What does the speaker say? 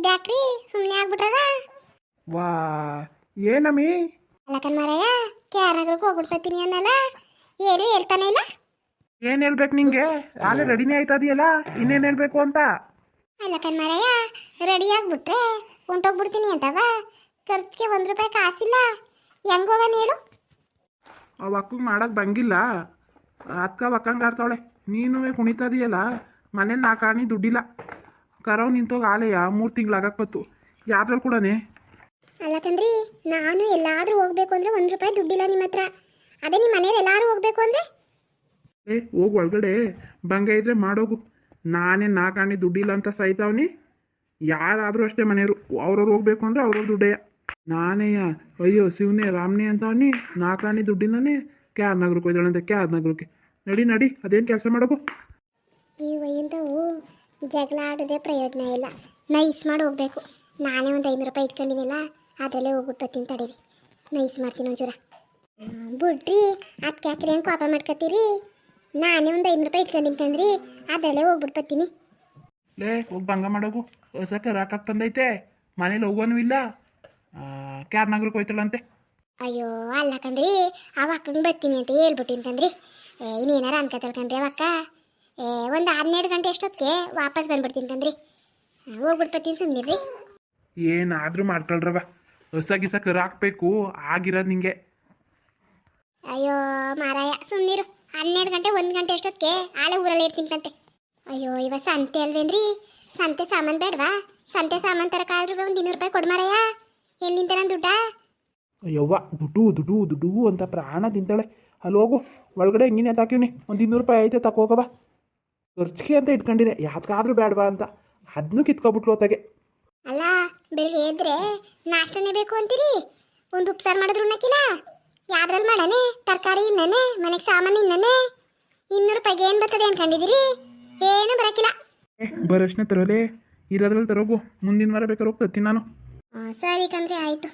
ಇದ್ಯಾಕ್ರಿ? ಸುಮ್ಮನೆ ಆಗ್ಬಿಟ್ರದ? ವಾ ಏನಮ್ಮಿ? ಅಲ್ಲ ಕಣ್ಮಾರಯ್ಯ ಕ್ಯಾರಗಳಿಗೆ ಹೋಗ್ಬಿಡ್ತೀನಿ ಅನ್ನಲ್ಲ? ಏನು ಹೇಳ್ತಾನೆ ಇಲ್ಲ? ಏನು ಹೇಳ್ಬೇಕು ನಿಂಗೆ? ಆಲೆ ರೆಡಿನೇ ಆಯ್ತದಿಯಲ್ಲ ಇನ್ನೇನು ಹೇಳ್ಬೇಕು ಅಂತ? ಅಲ್ಲ ಕಣ್ಮಾರಯ್ಯ ರೆಡಿ ಆಗ್ಬಿಟ್ರೆ ಹೊಂಟೋಗ್ಬಿಡ್ತೀನಿ ಅಂತವ? ಖರ್ಚಿಗೆ ಒಂದು ರೂಪಾಯಿ ಕಾಸಿಲ್ಲ. ಹೆಂಗ್ ಹೋಗನ್ ಹೇಳು? ಅವ್ ಅಕ್ಕಂಗೆ ಮಾಡಕ್ ಬಂಗಿಲ್ಲ. ಅಕ್ಕ ಒಕ್ಕಂಗೆ ಆಡ್ತಾವಳೆ ನೀನು ಕುಣಿತದಿಯಲ್ಲ ಮನೇಲಿ ನಾ ಕಾಣಿ ದುಡ್ಡಿಲ್ಲ. ಕರವ್ ನಿಂತೋಗ ಆಲಯ ಮೂರು ತಿಂಗಳಾಗಕ್ಕೆ ಬತ್ತು ಯಾವ್ದ್ರಲ್ಲಿ ಕೂಡನೆ? ಅಲ್ಲ ಕಣ್ರಿ ನಾನು ಎಲ್ಲಾದ್ರೂ ಹೋಗ್ಬೇಕು ಅಂದ್ರೆ ಒಂದು ರೂಪಾಯಿ ದುಡ್ಡಿಲ್ಲ ನಿಮ್ಮ ಹತ್ರ. ಅದೇ ನಿಮ್ಮ ಮನೇಲಿ ಎಲ್ಲಾರು ಹೋಗ್ಬೇಕು ಅಂದ್ರೆ? ಏ ಹೋಗಿ ಒಳಗಡೆ. ಬಂಗ ಇದ್ರೆ ಮಾಡೋಗು. ನಾನೇ ನಾಕಾಣಿ ದುಡ್ಡಿಲ್ಲ ಅಂತ ಸಾಯ್ತಾವ್ನಿ ಯಾರಾದರೂ ಅಷ್ಟೇ ಮನೆಯವರು. ಅವ್ರವ್ರು ಹೋಗ್ಬೇಕು ಅಂದ್ರೆ ಅವ್ರವ್ರ ದುಡ್ಡೆಯ ನಾನೇಯ ಅಯ್ಯೋ ಶಿವನೇ ರಾಮ್ನೇ ಅಂತವನಿ ನಾ ಕಾಣಿ ದುಡ್ಡಿಲ್ಲನೇ? ಕ್ಯಾರ್ ನಗರಕ್ಕೆ ಹೋಯ್ತಾಳಂತೆ ಕ್ಯಾರ್ ನಗರಕ್ಕೆ ನಡಿ ನಡಿ ಅದೇನು ಕೆಲಸ ಮಾಡಬೇಕು ಈ ಜಗಳ ಆಡೋದೇ ಪ್ರಯೋಜನ ಇಲ್ಲ. ನೈಸ್ ಮಾಡಿ ಹೋಗ್ಬೇಕು. ನಾನೇ ಒಂದು ಐನೂರು ರೂಪಾಯಿ ಇಟ್ಕೊಂಡಿದ್ದೆಲ್ಲ ಅದರಲ್ಲೇ ಹೋಗ್ಬಿಟ್ಟು ಬರ್ತೀನಿ ತಡೀರಿ. ನೈಸ್ ಮಾಡ್ತೀನಿ ಒಂಚೂರ. ಬಿಡ್ರಿ ಅದಕ್ಕೆ ಯಾಕ್ರಿ ಏನು ಕೋಪ ಮಾಡ್ಕೊತೀರಿ ನಾನೇ ಒಂದು ಐನೂರು ರೂಪಾಯಿ ಇಟ್ಕೊಂಡಿದ್ದಂದ್ರಿ ಅದರಲ್ಲೇ ಹೋಗ್ಬಿಟ್ಟು ಬರ್ತೀನಿ. ಲೇ ಹೋಗಿ ಭಂಗ ಮಾಡೋಗು. ಹೊಸಕ್ಕೆ ರಾಕಾಕ್ ತಂದೈತೆ. ಮನೇಲಿ ಹೋಗೋನು ಇಲ್ಲ. ಕ್ಯಾಬ್ ನಗರಕ್ಕೆ ಹೋಯ್ತಾಳಂತೆ. ಅಯ್ಯೋ ಅಲ್ಲ ಕಂದ್ರಿ ಅವ ಅಕ್ಕಂಗೆ ಬರ್ತೀನಿ ಅಂತ ಹೇಳ್ಬಿಟ್ಟಿನಿ ತಂದ್ರಿ. ಏ, ಇನ್ನೇನಾರ ಅನ್ಕತ್ತಲ್ ಕಣ್ರಿ ಅವಕ್ಕ ಒಂದು ಹನ್ನೆರಡು ಗಂಟೆ ಅಷ್ಟೊತ್ತಿಗೆ ವಾಪಸ್ ಬಂದ್ಬಿಡ್ತೀನಿ ಕಣ್ರಿ. ಹೋಗ್ಬಿಡ್ಬತ್ತೀನಿ ಸುಮ್ಮನಿರ್ರಿ ಏನಾದರೂ ಮಾಡ್ಕೊಳ್ರವ ಹೊಸ ಗಿಸ ರಾಕ್ಬೇಕು ಆಗಿರೋದು ನಿಂಗೆ. ಅಯ್ಯೋ ಮಾರಾಯ ಸುಮ್ಮನಿರು ಹನ್ನೆರಡು ಗಂಟೆ ಒಂದು ಗಂಟೆ ಅಷ್ಟೊತ್ತಿಗೆ ಆಳೆ ಊರಲ್ಲಿ ಇರ್ತೀನಿ ಕಂತೆ. ಅಯ್ಯೋ ಇವ ಸಂತೆ ಅಲ್ವೇನ್ರಿ? ಸಂತೆ ಸಾಮಾನು ಬೇಡವಾ? ಸಂತೆ ಸಾಮಾನು ತರಕಾದ್ರೂ ಒಂದು ಇನ್ನೂರು ರೂಪಾಯಿ ಕೊಡು ಮಾರಾಯ. ಎಲ್ಲಿಂದ ನನ್ನ ದುಡ್ಡ? ಯವ್ವ ದುಡ್ಡು ದುಡ್ಡು ದುಡ್ಡು ಅಂತ ಪ್ರಾಣ ತಿಂತಾಳೆ. ಅಲ್ಲಿ ಹೋಗು ಒಳಗಡೆ ಹಿಂಗಿನ ತಾಕಿವ್ನಿ. ಒಂದು ಇನ್ನೂರು ರೂಪಾಯಿ ಐತೆ ತಕೋಗವ ಖರ್ಚಿಗೆ ಅಂತ ಇಟ್ಕೊಂಡಿದೆ ಯಾವ್ದಾದ್ರೂ ಬೇಡವಾ ಅಂತ. ಅದನ್ನು ಕಿತ್ಕೊಬಿಟ್ಲು ಹೊತ್ತಾಗೆ ಅಲ್ಲ ಬೆಳಿಗ್ಗೆ ಎದ್ರೆ ನಾಷ್ಟನೇ ಬೇಕು ಅಂತೀರಿ? ಒಂದು ಉಪ್ಸಾರು ಮಾಡಿದ್ರು ಉಣ್ಣಕ್ಕಿಲ್ಲ? ಯಾವ್ದ್ರಲ್ಲಿ ಮಾಡನೆ? ತರಕಾರಿ ಇಲ್ಲನೆ? ಮನೆಗೆ ಸಾಮಾನು ಇಲ್ಲನೆ? ಇನ್ನೂರು ರೂಪಾಯಿಗೆ ಏನು ಬರ್ತದೆ ಅನ್ಕೊಂಡಿದ್ದೀರಿ ಏನು ಬರಕಿಲ್ಲ ಬರೋಷ್ಟೇ ಬರೋಷ್ಟನೇ ತರೋಲೆ. ಇರೋದ್ರಲ್ಲಿ ತರೋಗು. ಮುಂದಿನ ವಾರ ಬೇಕಾದ್ರೆ ಹೋಗ್ತೀನಿ ನಾನು. ಹಾಂ ಸರಿ ಕಂದ್ರೆ ಆಯಿತು.